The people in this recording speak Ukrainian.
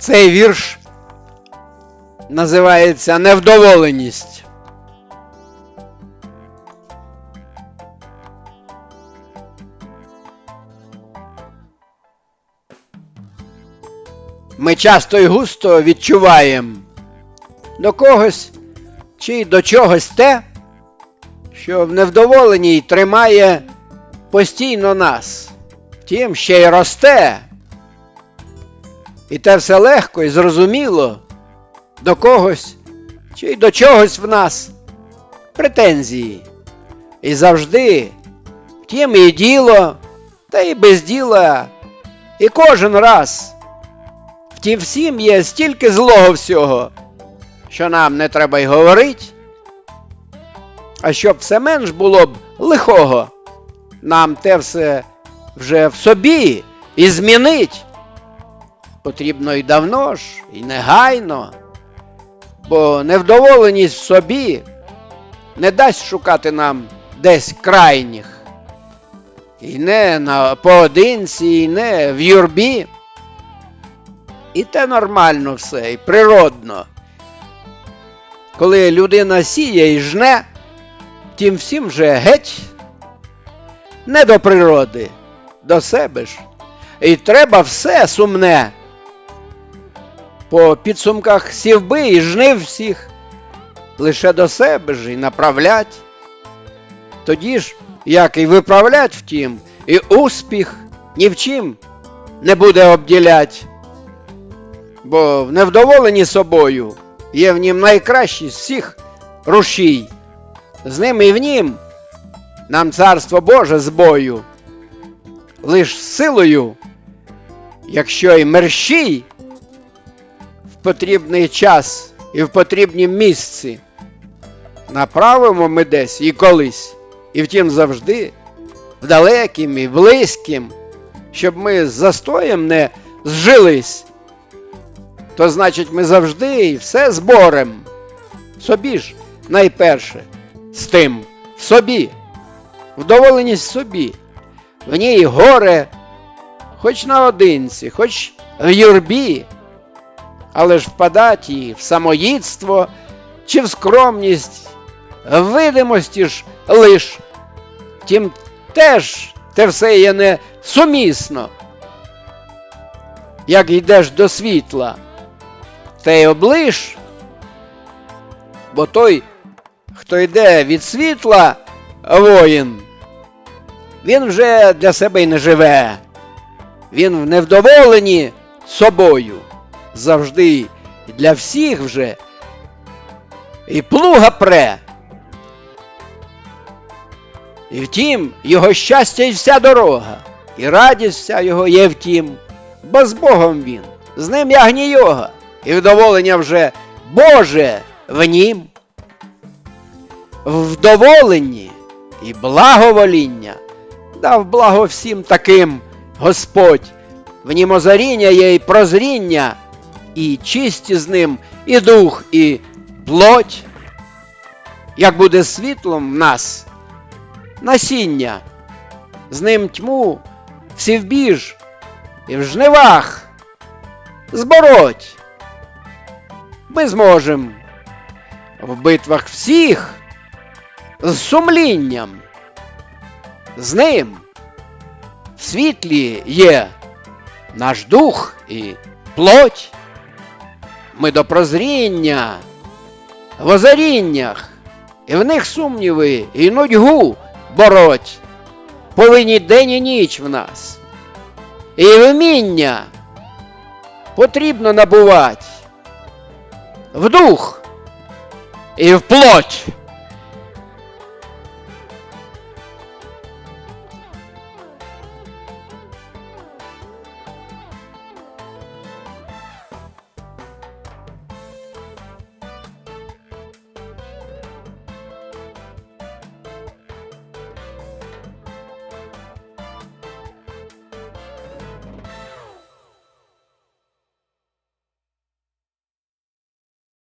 Цей вірш називається Невдоволеність. Ми часто і густо відчуваємо до когось чи до чогось те, що в невдоволенні тримає постійно нас, втім ще й росте. І те все легко і зрозуміло до когось чи до чогось в нас претензії. І завжди, втім і діло, та і без діла, і кожен раз. Втім, всім є стільки злого всього, що нам не треба й говорить. А щоб все менш було б лихого, нам те все вже в собі і змінить. Потрібно і давно ж, і негайно, бо невдоволеність в собі не дасть шукати нам десь крайніх. І не на поодинці, і не в юрбі. І те нормально все, і природно. Коли людина сіє і жне, тим всім вже геть не до природи, до себе ж. І треба все сумне. По підсумках сівби і жнив всіх лише до себе ж і направлять. Тоді ж, як і виправлять втім, і успіх ні в чим не буде обділять. Бо в невдоволенні собою є в нім найкращий з всіх рушій. З ним і в нім нам царство Боже з бою. Лиш силою, якщо й мерщій потрібний час і в потрібнім місці, направимо ми десь і колись, і втім завжди, в далекім і близьким, щоб ми з застоєм не зжились, то значить ми завжди і все зборем. Собі ж найперше з тим в собі, вдоволеність собі, в ній горе, хоч наодинці, хоч в юрбі, але ж впадать і в самоїдство чи в скромність, видимості ж лиш. Втім, теж те все є не сумісно. Як йдеш до світла, те й облиш, бо той, хто йде від світла, воїн, він вже для себе й не живе. Він в невдоволенні собою завжди для всіх вже і плуга пре. І втім, його щастя і вся дорога, і радість вся його є втім, бо з Богом він, з ним ягні йога, і вдоволення вже Боже в нім. В вдоволенні і благовоління дав благо всім таким Господь, в нім озаріння є і прозріння, і чисті з ним і дух, і плоть. Як буде світлом в нас, насіння, з ним тьму всі вбіж і в жнивах збороть. Ми зможем в битвах всіх з сумлінням, з ним в світлі є наш дух і плоть. Ми до прозріння в озаріннях, і в них сумніви і нудьгу бороть. Повинні день і ніч в нас. І вміння потрібно набувати в дух і в плоть.